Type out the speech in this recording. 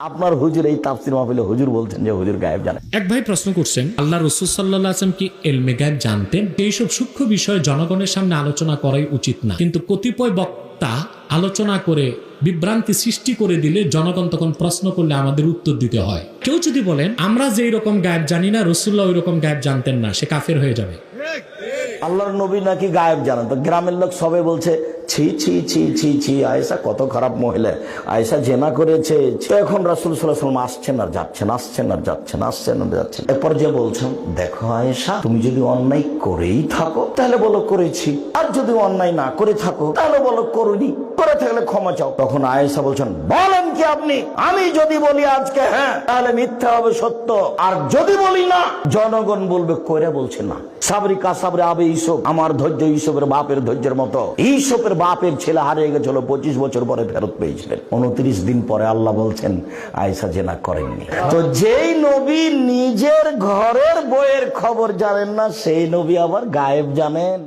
আপনার হুজুর এই তাফসির মাহফিলে হুজুর বলছেন যে হুজুর গায়েব জানে এক ভাই প্রশ্ন করছেন, আল্লাহ রসুল সাল্লাহ আসলাম কি এলমে গায়েব জানতেন? এইসব সূক্ষ্ম বিষয় জনগণের সামনে আলোচনা করাই উচিত না। কিন্তু কতিপয় বক্তা আলোচনা করে বিভ্রান্তি সৃষ্টি করে দিলে জনগণ তখন প্রশ্ন করলে আমাদের উত্তর দিতে হয়। কেউ যদি বলেন, আমরা যে রকম গায়েব জানি না রসুল্লাহ ওই রকম গায়েব জানতেন না, সে কাফের হয়ে যাবে। আল্লাহর নবী নাকি গায়েব জানেন। তো গ্রামের লোক সবে বলছে, ছি ছি ছি ছি ছি, আয়েশা কত খারাপ মহিলা। আয়েশা জেনা করেছে। এখন রাসুল সাল্লাম আসছেন আর যাচ্ছেন, আসছেন আর যাচ্ছেন, আসছেন আর যাচ্ছেন। এরপর যে বলছেন দেখো আয়েশা, তুমি যদি অন্যায় করেই থাকো, তাহলে বলো করেছি। আর যদি অন্যায় না করে থাকো, তাহলে বলো করুনি। করে থাকলে ক্ষমা চাও। তখন আয়েশা বলছেন বলেন কি আপনি? আমি যদি বলি আজকে হ্যাঁ তাহলে মিথ্যা হবে সত্য। আর যদি বলি না, জনগণ বলবে, কইরা বলছে না। সাবরি কাসাবরে আবে ইসব, আমার ধৈর্য ইসবের বাপের ধৈর্যের মতো। ইসবের বাপের ছেলে হারিয়ে গেছিল, পঁচিশ বছর পরে ফেরত পেয়েছিলেন। উনত্রিশ দিন পরে আল্লাহ বলছেন, আয়েশা জেনা করেননি। তো যেই নবী নিজের ঘরের বইয়ের খবর জানেন না, সেই নবী আবার গায়েব জানেন।